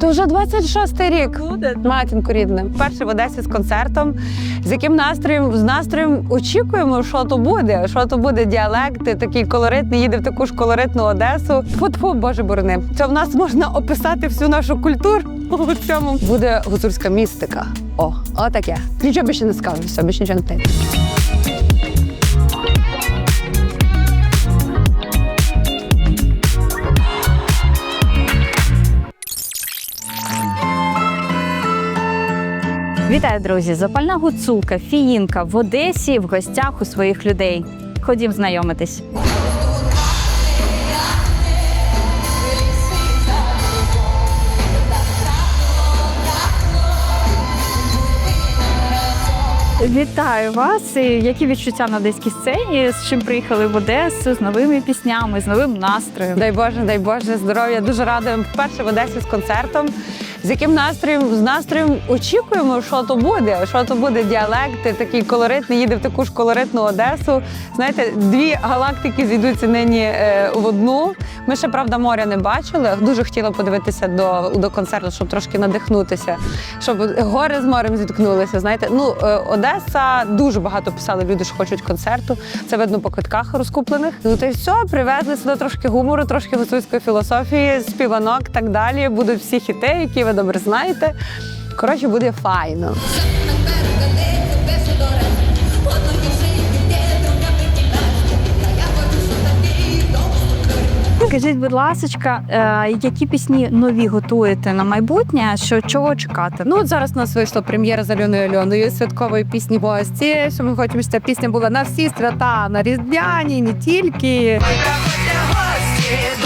То вже 26-й рік. Матінку рідне. Перше в Одесі з концертом. З яким настроєм? З настроєм очікуємо, що то буде. Що то буде діалекти, такий колоритний, їде в таку ж колоритну Одесу. Фу-фу, Боже борони. Це в нас можна описати всю нашу культуру. У цьому буде гуцульська містика. О, отаке. Нічого більше не скажу, все, більше нічого не те. Вітаю, друзі! Запальна гуцулка Фіїнка в Одесі в гостях у своїх людей. Ходім знайомитись. Вітаю вас! Які відчуття на одеській сцені? З чим приїхали в Одесу? З новими піснями, з новим настроєм. Дай Боже, дай Боже, здоров'я. Дуже радуємо вперше в Одесі з концертом. З яким настроєм з настроєм очікуємо, що то буде. Що то буде діалекти, такий колоритний, їде в таку ж колоритну Одесу. Знаєте, дві галактики зійдуться нині е, в одну. Ми ще правда моря не бачили. Дуже хотіла подивитися до, до концерту, щоб трошки надихнутися, щоб гори з морем зіткнулися. Знаєте, ну е, Одеса дуже багато писали люди, що хочуть концерту. Це видно по квитках розкуплених. Ну то й все, привезли сюди трошки гумору, трошки гуцульської філософії, співанок, так далі. Будуть всі хіти, які ви добре знаєте. Коротше, буде файно. Скажіть, будь ласка, е, які пісні нові готуєте на майбутнє? Що чого чекати? Ну от зараз у нас вийшла прем'єра з Альоною Альоною святкової пісні гості. Що ми хочемо, щоб ця пісня була на всі свята, на різдвяні, не тільки. Гості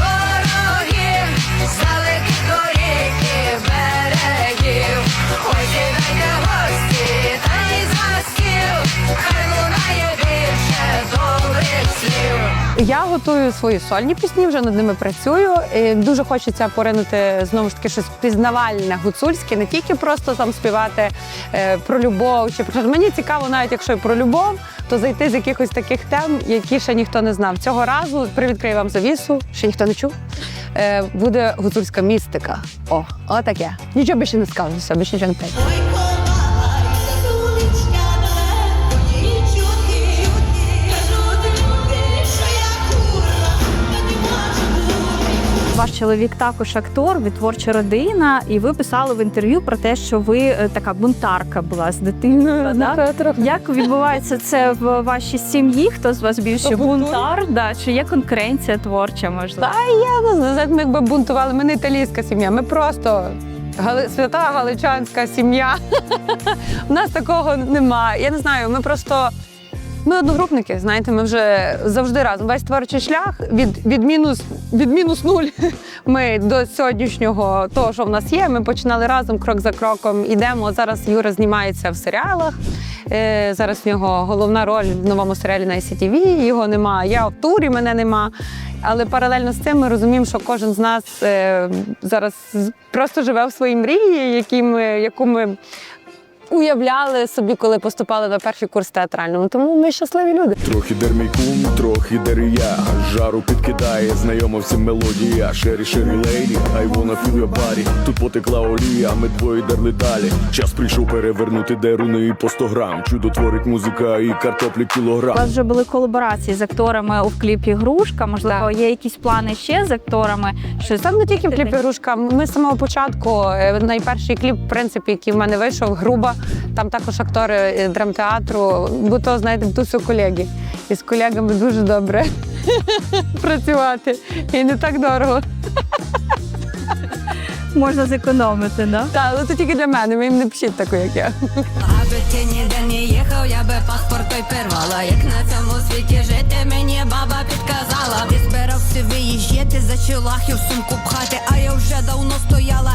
Я готую свої сольні пісні, вже над ними працюю. І дуже хочеться поринути знову ж таки щось пізнавальне, гуцульське, не тільки просто там співати е, про любов чи про мені цікаво, навіть якщо і про любов, то зайти з якихось таких тем, які ще ніхто не знав. Цього разу привідкрию вам завісу, ще ніхто не чув. Е, буде гуцульська містика. О, отаке. Нічого більше не скажу, все, більше нічого не те. Ваш чоловік також актор, ви творча родина, і ви писали в інтерв'ю про те, що ви е, така бунтарка була з дитиною. да? Як відбувається це в вашій сім'ї? Хто з вас більше бунтар? Да? Чи є конкуренція творча? Можливо? Та я не знаю, ми якби бунтували. Ми не італійська сім'я, ми просто гали... свята галичанська сім'я. У нас такого немає. Я не знаю, ми просто. Ми одногрупники, знаєте, ми вже завжди разом. Весь творчий шлях від, від, мінус, від мінус нуль. Ми до сьогоднішнього того, що в нас є. Ми починали разом крок за кроком. Ідемо. Зараз Юра знімається в серіалах. Е, зараз в нього головна роль в новому серіалі на ICTV, Його нема. Я в турі, мене нема. Але паралельно з цим ми розуміємо, що кожен з нас е, зараз просто живе в своїй мрії, яку ми уявляли собі, коли поступали на перший курс театральному. Тому ми щасливі люди. Трохи дермійкум, трохи дерія Жару підкидає, знайома всім мелодія Шері, шері лейді, I wanna feel your body Тут потекла олія, ми двоє дерли далі Час прийшов перевернути деруни по 100 грам Чудо творить музика і картоплі У кілограм вас вже були колаборації з акторами у кліпі Грушка. Можливо, Так. є якісь плани ще з акторами? Щось Там не тільки в кліпі Грушка. Ми з самого початку е, найперший кліп, в принципі, який в мене вийшов, груба. Там також актори е, драмтеатру, бо то знаєте, тут у колеги. І з колегами дуже добре працювати. І не так дорого. можна зекономити, да? Та, але це тільки для мене. Ви їм не пишіть таку, як я. Аби ти ніде не їхав, я би паспорт той порвала. Як на цьому світі жити, мені баба підказала. Ти збирався виїжджати за чолахів сумку пхати, а я вже давно стояла,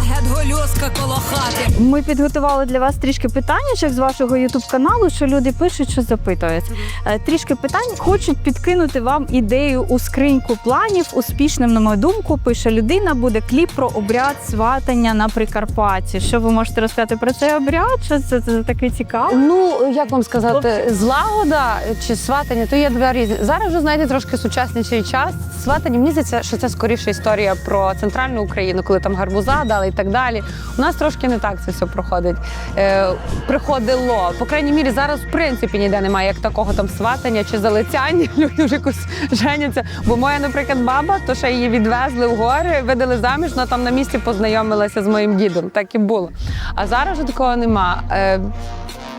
гет коло хати. Ми підготували для вас трішки питаннячок з вашого ютуб каналу, що люди пишуть, що запитують. Е, Трішки питань хочуть підкинути вам ідею у скриньку планів. Успішним, на мою думку, пише людина. Буде кліп про обряд сватання на Прикарпатті. Що ви можете розказати про цей обряд? Що це, це таке цікаве? Ну, як вам сказати, злагода чи сватання, то є два різні. Зараз вже знаєте трошки сучасніший час. Сватання мені здається, що це скоріше історія про центральну Україну, коли там гарбуза дали і так далі. У нас трошки не так це все проходить. Е, приходило. По крайній мірі, зараз в принципі ніде немає як такого там сватання чи залицяння. Люди вже якось женяться. Бо моя, наприклад, баба, то ще її відвезли в гори, видали заміж, вона там на місці познайомилася з моїм дідом. Так і було. А зараз такого нема. Е,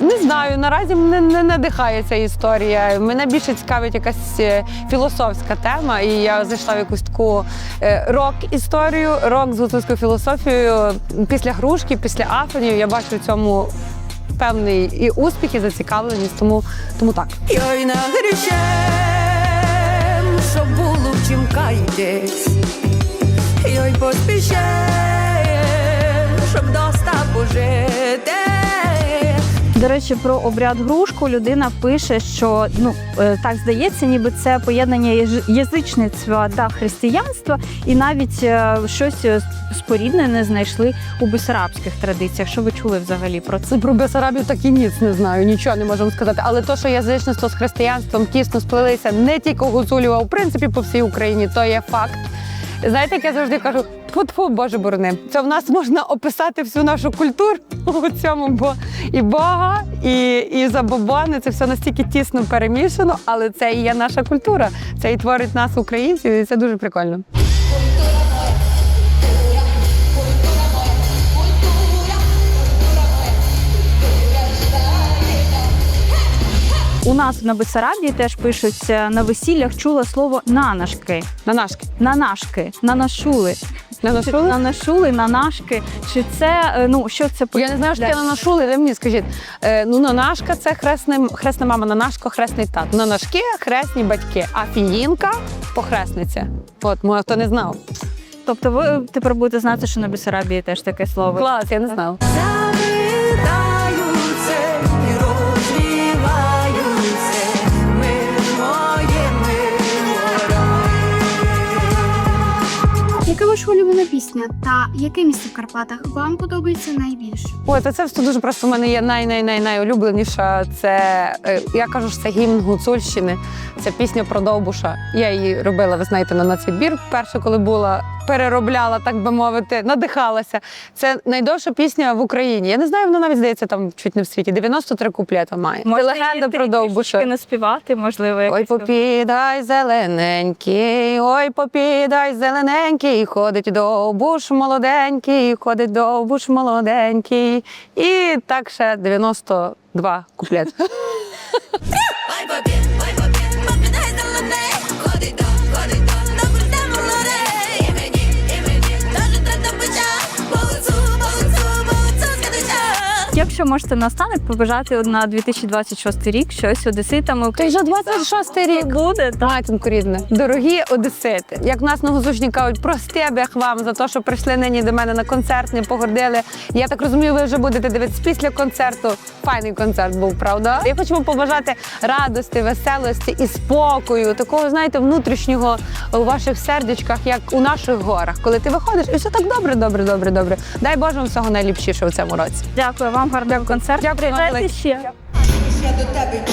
не знаю, наразі мене не надихає ця історія. Мене більше цікавить якась е, філософська тема, і я зайшла в якусь таку е, рок-історію, рок з гуцульською філософією. Після грушки, після афонів я бачу в цьому певний і успіх, і зацікавленість, тому, тому так. Йой на грішем, щоб було чим каїтись. Йой поспішем, щоб доста пожити. До речі, про обряд грушку людина пише, що ну е, так здається, ніби це поєднання язичництва та християнства, і навіть е, щось е, споріднене знайшли у бесарабських традиціях. Що ви чули взагалі про це? Про Бесарабів так і ніц не знаю, нічого не можемо сказати. Але то, що язичництво з християнством тісно сплелися не тільки у Гуцулів, а в принципі по всій Україні, то є факт. Знаєте, як я завжди кажу, тьфу Боже борони. Це в нас можна описати всю нашу культуру у цьому, бо і Бога, і, і забобони, це все настільки тісно перемішано, але це і є наша культура. Це і творить нас українців, і це дуже прикольно. У нас на Бесарабії теж пишуть е, на весіллях чула слово нанашки. На нашки. Нанашки, нанашули. На Чи нашули? Нанашули, нанашки. Чи це е, ну що це Я не знаю, що таке нанашули, ви мені скажіть. Е, ну, нанашка це хресне, хресна мама, нанашко хресний тат. Нанашки хресні батьки, а фіїнка похресниця. От, може, хто не знав. Тобто ви тепер будете знати, що на Бесарабії теж таке слово. Клас, я не знав. Яка ваша улюблена пісня та яке місце в Карпатах вам подобається найбільше? Ой, та це все дуже просто. У мене є най най най найулюбленіша. Це е, я кажу, що це гімн Гуцульщини. Це пісня про Довбуша. Я її робила, ви знаєте, на нацвідбір. Перше, коли була, переробляла, так би мовити, надихалася. Це найдовша пісня в Україні. Я не знаю, вона навіть здається там чуть не в світі. 93 куплета має. Це Можна легенда про Довбуша. наспівати, можливо, Ой, якось. попідай зелененький, ой, попідай зелененький, ходить довбуш молоденький, ходить довбуш молоденький. І так ще 92 куплет. Якщо можете наостанок побажати на 2026 рік щось одеситами. Той вже 26 рік. буде, так. Рідне. Дорогі одесити, як в нас на Гузучні кажуть, простебях вам за те, що прийшли нині до мене на концерт, не погордили. Я так розумію, ви вже будете дивитися після концерту. Файний концерт був, правда? Я хочу вам побажати радості, веселості і спокою, такого, знаєте, внутрішнього у ваших сердечках, як у наших горах, коли ти виходиш, і все так добре, добре, добре, добре. Дай Боже вам всього найліпшішого в цьому році. Дякую вам, концерту. Дякую вам Дякую. Дякую. ще. Я до тебе